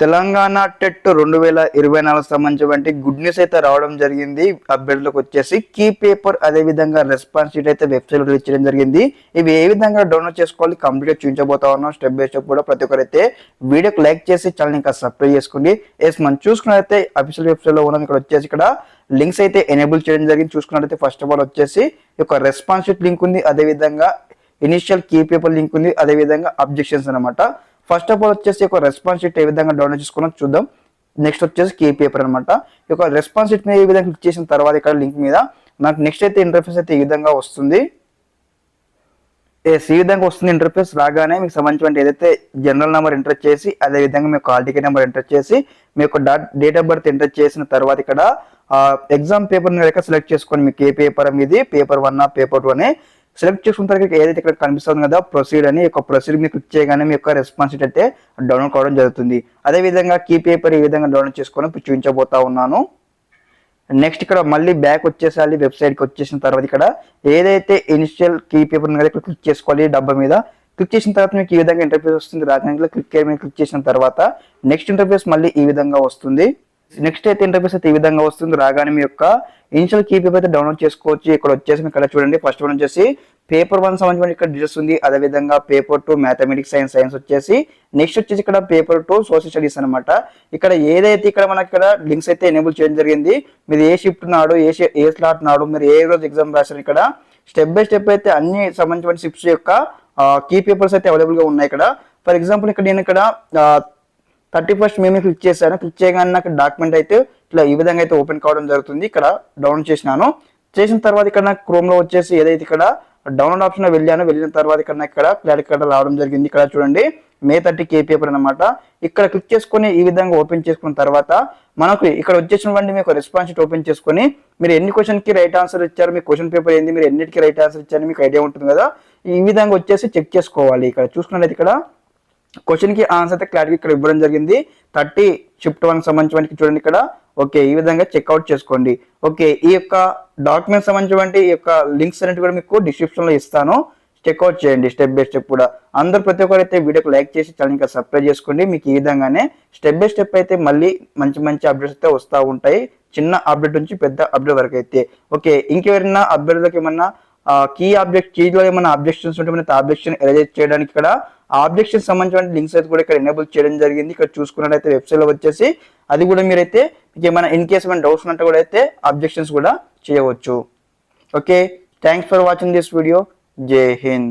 Telangana TET రెండు వేల ఇరవై నాలుగు సంబంధించినటువంటి గుడ్ న్యూస్ అయితే రావడం జరిగింది. అభ్యర్థులకు వచ్చేసి కీ పేపర్ అదే విధంగా రెస్పాన్స్ షీట్ అయితే వెబ్సైట్ రిలీజ్ చేయడం జరిగింది. ఇవి ఏ విధంగా డౌన్లోడ్ చేసుకోవాలి కంప్లీట్గా చూపించబోతా ఉన్నాం స్టెప్ బై స్టెప్ కూడా ప్రతి ఒక్కరైతే వీడియోకి లైక్ చేసి ఛానల్ ఇంకా సబ్స్క్రైబ్ చేసుకోండి. ఎస్ మనం చూసుకున్నట్లయితే అఫీషియల్ వెబ్సైట్లో ఉన్నది ఇక్కడ వచ్చేసి ఇక్కడ లింక్స్ అయితే ఎనేబుల్ చేయడం జరిగింది. చూసుకున్నట్లయితే ఫస్ట్ ఆఫ్ ఆల్ వచ్చేసి ఒక రెస్పాన్స్ షీట్ లింక్ ఉంది. అదే విధంగా ఇనిషియల్ కీ పేపర్ లింక్ ఉంది. అదే విధంగా అబ్జెక్షన్స్ అనమాట ఫస్ట్ ఆఫ్ ఆల్ వచ్చేసి ఒక రెస్పాన్స్ షీట్ ఏ విధంగా డౌన్లోడ్ చేసుకున్నా చూద్దాం. నెక్స్ట్ వచ్చేసి కే పేపర్ అనమాట ఈ యొక్క రెస్పాన్స్ షీట్ మీద ఈ విధంగా క్లిక్ చేసిన తర్వాత ఇక్కడ లింక్ మీద నాకు నెక్స్ట్ అయితే ఇంటర్ఫేస్ అయితే ఈ విధంగా వస్తుంది. ఎస్ ఈ విధంగా వస్తుంది ఇంటర్ఫేస్ రాగానే మీకు సంబంధించిన ఏదైతే జనరల్ నెంబర్ ఎంటర్ చేసి అదే విధంగా మీ కాల్ టికెట్ నెంబర్ ఎంటర్ చేసి మీ యొక్క డేట్ ఆఫ్ బర్త్ ఎంటర్ చేసిన తర్వాత ఇక్కడ ఎగ్జామ్ పేపర్ సెలెక్ట్ చేసుకొని మీకు ఏ పేపర్ మీది పేపర్ వన్ పేపర్ టూ అని సెలెక్ట్ చేసుకున్న తర్వాత ఏదైతే ఇక్కడ కనిపిస్తుంది కదా ప్రొసీడ్ అని ఒక ప్రొసీడ్ మీకు క్లిక్ చేయగానే మీ యొక్క రెస్పాన్స్ అయితే డౌన్లోడ్ కావడం జరుగుతుంది. అదే విధంగా కీ పేపర్ ఈ విధంగా డౌన్లోడ్ చేసుకొని చూపించబోతా ఉన్నాను. నెక్స్ట్ ఇక్కడ మళ్ళీ బ్యాక్ వచ్చేసాలి వెబ్సైట్కి వచ్చేసిన తర్వాత ఇక్కడ ఏదైతే ఇనిషియల్ కీ పేపర్ ఇక్కడ క్లిక్ చేసుకోవాలి డబ్బా మీద. క్లిక్ చేసిన తర్వాత మీకు ఈ విధంగా ఇంటర్ఫేస్ వస్తుంది రాగానే క్లిక్ మీద క్లిక్ చేసిన తర్వాత నెక్స్ట్ ఇంటర్ఫేస్ మళ్ళీ ఈ విధంగా వస్తుంది. నెక్స్ట్ అయితే ఇంటర్ఫేస్ అయితే ఈ విధంగా వస్తుంది. రాగానే మీ యొక్క ఇనిషియల్ కీ పేపర్ అయితే డౌన్లోడ్ చేసుకోవచ్చు. ఇక్కడ వచ్చేసి ఇక్కడ చూడండి. ఫస్ట్ వన్ వచ్చేసి పేపర్ వన్ సంబంధించిన ఇక్కడ డిటెల్స్ ఉంది. అదే విధంగా paper two mathematics science science వచ్చేసి నెక్స్ట్ వచ్చేసి ఇక్కడ పేపర్ టూ సోషల్ స్టడీస్ అనమాట ఇక్కడ ఏదైతే ఇక్కడ మనకి ఇక్కడ లింక్స్ అయితే ఎనేబుల్ చేయడం జరిగింది మీరు ఏ షిఫ్ట్ నాడు ఏ ఏ స్లాట్ నాడు మీరు ఏ రోజు ఎగ్జామ్ రాశారు ఇక్కడ స్టెప్ బై స్టెప్ అయితే అన్ని సంబంధించిన షిఫ్ట్స్ యొక్క కీ పేపర్స్ అయితే అవైలబుల్గా ఉన్నాయి ఇక్కడ. ఫర్ ఎగ్జాంపుల్ ఇక్కడ నేను ఇక్కడ థర్టీ ఫస్ట్ మేము క్లిక్ చేశాను. క్లిక్ చేయగానే నాకు డాక్యుమెంట్ అయితే ఇట్లా ఈ విధంగా అయితే ఓపెన్ కావడం జరుగుతుంది. ఇక్కడ డౌన్లోడ్ చేసినాను. చేసిన తర్వాత ఇక్కడ నాకు క్రోమ్లో వచ్చేసి ఏదైతే ఇక్కడ డౌన్లోడ్ ఆప్షన్ వెళ్ళాను వెళ్ళిన తర్వాత ఇక్కడ నాకు ఇక్కడ క్లారిటీ కార్డ్ రావడం జరిగింది. ఇక్కడ చూడండి మే థర్టీ కే పేపర్ అనమాట ఇక్కడ క్లిక్ చేసుకొని ఈ విధంగా ఓపెన్ చేసుకున్న తర్వాత మనకు ఇక్కడ వచ్చేసినటువంటి మీకు రెస్పాన్స్ ఓపెన్ చేసుకొని మీరు ఎన్ని క్వశ్చన్కి రైట్ ఆన్సర్ ఇచ్చారు మీ క్వశ్చన్ పేపర్ ఏంది మీరు ఎన్నిటికి రైట్ ఆన్సర్ ఇచ్చారని మీకు ఐడియా ఉంటుంది కదా. ఈ విధంగా వచ్చేసి చెక్ చేసుకోవాలి. ఇక్కడ చూసుకున్నట్లయితే ఇక్కడ క్వశ్చన్కి ఆన్సర్ అయితే క్లారిటీ ఇక్కడ ఇవ్వడం జరిగింది. థర్టీ షిఫ్ట్ వన్ సంబంధించిన చూడండి ఇక్కడ. ఓకే ఈ విధంగా చెక్అవుట్ చేసుకోండి. ఓకే ఈ యొక్క డాక్యుమెంట్ సంబంధించిన ఈ యొక్క లింక్స్ అనేవి కూడా మీకు డిస్క్రిప్షన్లో ఇస్తాను. చెక్అవుట్ చేయండి స్టెప్ బై స్టెప్ కూడా. అందరు ప్రతి ఒక్కరు అయితే వీడియోకి లైక్ చేసి ఛానల్ ఇంకా సబ్స్క్రైబ్ చేసుకోండి. మీకు ఈ విధంగానే స్టెప్ బై స్టెప్ అయితే మళ్ళీ మంచి మంచి అప్డేట్స్ అయితే వస్తూ ఉంటాయి. చిన్న అప్డేట్ నుంచి పెద్ద అప్డేట్ వరకు అయితే. ఓకే ఇంకెవరైనా అభ్యర్థులకు ఏమన్నా కీ ఆబ్జెక్ట్ కీలో ఏమైనా అబ్జెక్షన్స్ ఉంటే మనకి ఆబ్జెక్షన్ ఎరేజ్ చేయడానికి ఇక్కడ ఆబ్జెక్షన్ సంబంధించిన లింక్స్ అయితే కూడా ఇక్కడ ఎనేబుల్ చేయడం జరిగింది. ఇక్కడ చూసుకున్నట్టయితే వెబ్సైట్లో వచ్చేసి అది కూడా మీరైతే మీకు ఏమైనా ఇన్ కేస్ ఏమైనా డౌట్స్ ఉన్నట్టు కూడా అయితే అబ్జెక్షన్స్ కూడా చేయవచ్చు. Okay thanks for watching this video Jai Hind